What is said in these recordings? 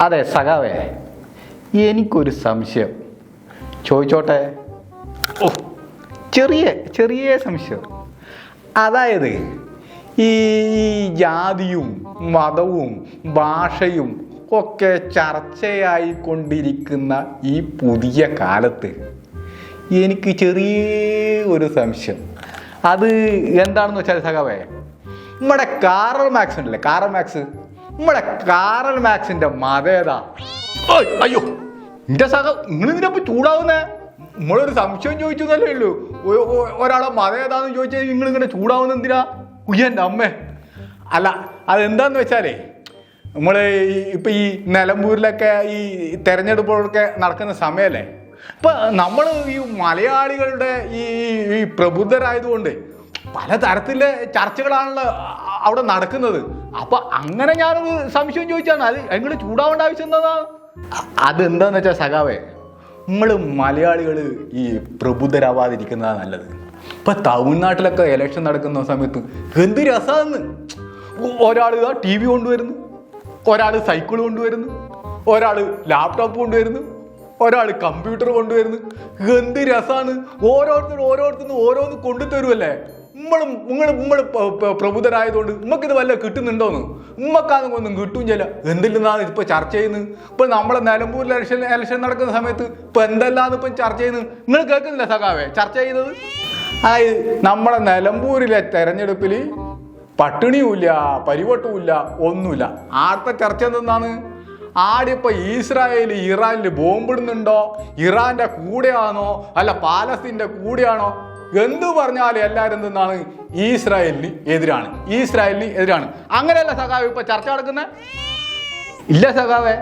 അതെ സഖാവേ. എനിക്കൊരു സംശയം. ചോദിച്ചോട്ടെ? ഓ ചെറിയ ചെറിയ സംശയം. അതായത് ഈ ജാതിയും മതവും ഭാഷയും ഒക്കെ ചർച്ചയായി കൊണ്ടിരിക്കുന്ന ഈ പുതിയ കാലത്ത് എനിക്ക് ചെറിയ ഒരു സംശയം. അത് എന്താണെന്ന് വെച്ചാൽ സഖാവേ നമ്മുടെ കാറൽ മാക്സ് ഉണ്ടല്ലേ? Karl Marx. നമ്മുടെ കാറൽ മാക്സിന്റെ മതേതാ അയ്യോ. എന്റെ സഹ നിങ്ങൾ ഇതിനപ്പോ ചൂടാവുന്നേ? നമ്മളൊരു സംശയം ചോദിച്ചു എന്നല്ലേ ഉള്ളൂ ഒരാളെ മതേതാന്ന് ചോദിച്ചാൽ നിങ്ങൾ ഇങ്ങനെ ചൂടാവുന്ന എന്തിനാ? കുയ്യന്റെ അമ്മേ. അല്ല അതെന്താന്ന് വെച്ചാലേ നമ്മൾ ഇപ്പം ഈ നിലമ്പൂരിലൊക്കെ ഈ തെരഞ്ഞെടുപ്പുകളൊക്കെ നടക്കുന്ന സമയമല്ലേ ഇപ്പം നമ്മൾ ഈ മലയാളികളുടെ ഈ ഈ പ്രബുദ്ധരായതുകൊണ്ട് പലതരത്തിലെ ചർച്ചകളാണല്ലോ അവിടെ നടക്കുന്നത്. അപ്പൊ അങ്ങനെ ഞാനൊരു സംശയം ചോദിച്ചാണ്. അത് എങ്ങനെ ചൂടാവേണ്ട ആവശ്യം എന്താ? അതെന്താന്ന് വെച്ചാൽ സഖാവേ നമ്മൾ മലയാളികൾ ഈ പ്രബുദ്ധരാവാതിരിക്കുന്നതാണ് നല്ലത്. ഇപ്പൊ തമിഴ്നാട്ടിലൊക്കെ ഇലക്ഷൻ നടക്കുന്ന സമയത്ത് എന്ത് രസമാണ് ഒരാൾ ഇതാ ടി വി കൊണ്ടുവരുന്നു. ഒരാൾ സൈക്കിൾ കൊണ്ടുവരുന്നു. ഒരാൾ ലാപ്ടോപ്പ് കൊണ്ടുവരുന്നു. ഒരാൾ കമ്പ്യൂട്ടർ കൊണ്ടുവരുന്നു. എന്ത് രസമാണ് ഓരോരുത്തർ ഓരോരുത്തരും ഓരോന്ന് കൊണ്ടുതരുമല്ലേ നമ്മളും നിങ്ങൾ നമ്മൾ പ്രബുദ്ധരായതുകൊണ്ട് നമുക്കിത് വല്ല കിട്ടുന്നുണ്ടോന്ന്? ഉമ്മക്കാന്നും ഒന്നും കിട്ടും ചില എന്തില്ലെന്നാണ് ഇപ്പൊ ചർച്ച ചെയ്യുന്നത്? ഇപ്പൊ നമ്മളെ നിലമ്പൂരിൽ ഇലക്ഷൻ ഇലക്ഷൻ നടക്കുന്ന സമയത്ത് ഇപ്പൊ എന്തെല്ലാന്ന് ഇപ്പൊ ചർച്ച ചെയ്യുന്നത്? നിങ്ങൾ കേൾക്കുന്നില്ല സഖാവേ? ചർച്ച ചെയ്തത് അതായത് നമ്മളെ നിലമ്പൂരിലെ തെരഞ്ഞെടുപ്പിൽ പട്ടിണിയുമില്ല പരിവട്ടവുമില്ല ഒന്നുമില്ല. ആടത്തെ ചർച്ച എന്തെന്നാണ്? ആടിപ്പോ ഇസ്രായേൽ ഇറാനിൽ ബോംബിടുന്നുണ്ടോ? ഇറാന്റെ കൂടെയാണോ? അല്ല പാലസ്തീന്റെ കൂടെയാണോ? എന്തു പറഞ്ഞാൽ എല്ലാവരും എന്താണ് ഇസ്രായേലിന് എതിരാണ്. ഇസ്രായേലിന് എതിരാണ്. അങ്ങനെയല്ല സഖാവ് ഇപ്പൊ ചർച്ച നടക്കുന്നത് ഇല്ല സഖാവേ.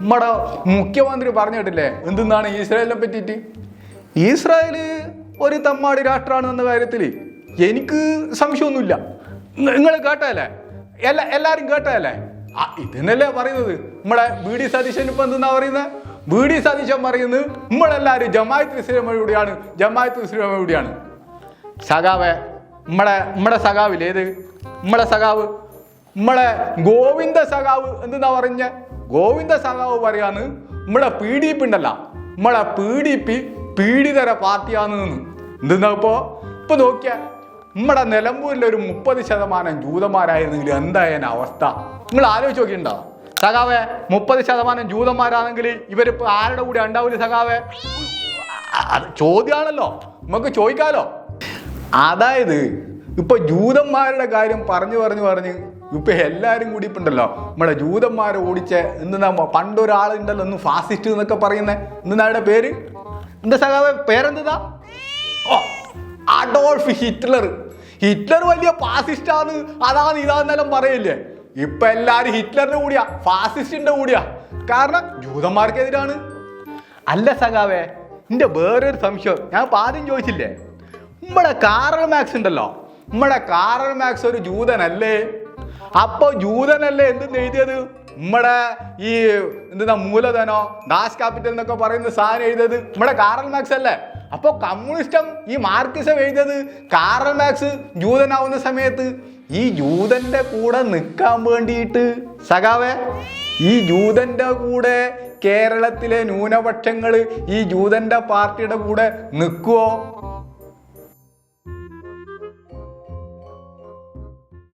നമ്മുടെ മുഖ്യമന്ത്രി പറഞ്ഞിട്ടില്ലേ? എന്തെന്നാണ് ഇസ്രായേലിനെ പറ്റിയിട്ട്? ഇസ്രായേൽ ഒരു തമ്മാടി രാഷ്ട്രമാണ് എന്ന കാര്യത്തിൽ എനിക്ക് സംശയമൊന്നുമില്ല. നിങ്ങൾ കേട്ടല്ലേ എല്ലാ എല്ലാവരും കേട്ടല്ലേ ആ ഇതെന്നല്ലേ പറയുന്നത്? നമ്മളെ ബി ഡി സതീശൻ ഇപ്പൊ എന്തെന്നാ പറയുന്നത് ബി ഡി സതീശൻ പറയുന്നത് നമ്മളെല്ലാവരും ജമായത്ത് ഇസ്ലാമയോടെയാണ് ജമായത്ത് ഇസ്ലാമയോടെയാണ് സഖാവേ നമ്മളെ നമ്മളെ സഖാവില്ലേ ഏത് നമ്മളെ സഖാവ് നമ്മളെ ഗോവിന്ദ സഖാവ് എന്താ പറഞ്ഞ? ഗോവിന്ദ സഖാവ് പറയാന്ന് നമ്മളെ പി ഡി പി ഉണ്ടല്ല നമ്മളെ പി ഡി പി പീഡിതര പാർട്ടിയാന്ന് എന്തെന്നാ ഇപ്പോ? ഇപ്പൊ നോക്കിയ നമ്മുടെ നിലമ്പൂരിൽ ഒരു മുപ്പത് ശതമാനം ജൂതന്മാരായിരുന്നെങ്കിൽ എന്തായാലും അവസ്ഥ? നിങ്ങൾ ആലോചിച്ച് നോക്കിയിട്ടുണ്ടോ? സഖാവെ മുപ്പത് ശതമാനം ജൂതന്മാരാണെങ്കിൽ ഇവരിപ്പോ ആരുടെ കൂടെ ഉണ്ടാവില്ല സഖാവെ? ചോദ്യമാണല്ലോ നമുക്ക് ചോദിക്കാലോ. അതായത് ഇപ്പൊ ജൂതന്മാരുടെ കാര്യം പറഞ്ഞു പറഞ്ഞു പറഞ്ഞ് ഇപ്പൊ എല്ലാരും കൂടി ഇപ്പൊ ഉണ്ടല്ലോ നമ്മുടെ ജൂതന്മാരെ ഓടിച്ച എന്താ പണ്ടൊരാളുണ്ടല്ലോ ഒന്ന് ഫാസിസ്റ്റ് എന്നൊക്കെ പറയുന്ന. എന്താ പേര്? എന്താ സഖാവേ പേരെന്താ? ഓ അഡോൾഫ് ഹിറ്റ്ലർ. ഹിറ്റ്ലർ വലിയ ഫാസിസ്റ്റാണ് അതാണ് ഇതാന്നെല്ലാം പറയില്ലേ. ഇപ്പൊ എല്ലാരും ഹിറ്റ്ലറിന്റെ കൂടിയാ ഫാസിസ്റ്റിന്റെ കൂടിയാ. കാരണം ജൂതന്മാർക്കെതിരാണ്. അല്ല സഖാവേ നിന്റെ വേറൊരു സംശയം. ഞാൻ ആദ്യം ചോദിച്ചില്ലേ? നമ്മുടെ കാറൽ മാക്സ് ഉണ്ടല്ലോ. നമ്മുടെ കാറൽ മാക്സ് ഒരു ജൂതനല്ലേ? അപ്പൊ ജൂതനല്ലേ എന്തെന്ന് എഴുതിയത്? നമ്മുടെ ഈ എന്താ മൂലധനോ ദാസ് ക്യാപിറ്റൽ എന്നൊക്കെ പറയുന്ന സാധനം എഴുതിയത് നമ്മുടെ കാറൽ മാക്സ് അല്ലേ? അപ്പൊ കമ്മ്യൂണിസ്റ്റം ഈ മാർക്സിസം എഴുതിയത് കാറൽ മാക്സ് ജൂതനാവുന്ന സമയത്ത്. ഈ ജൂതന്റെ കൂടെ നിൽക്കാൻ വേണ്ടിയിട്ട് സഖാവേ ഈ ജൂതന്റെ കൂടെ കേരളത്തിലെ ന്യൂനപക്ഷങ്ങൾ ഈ ജൂതന്റെ പാർട്ടിയുടെ കൂടെ നിൽക്കുവോ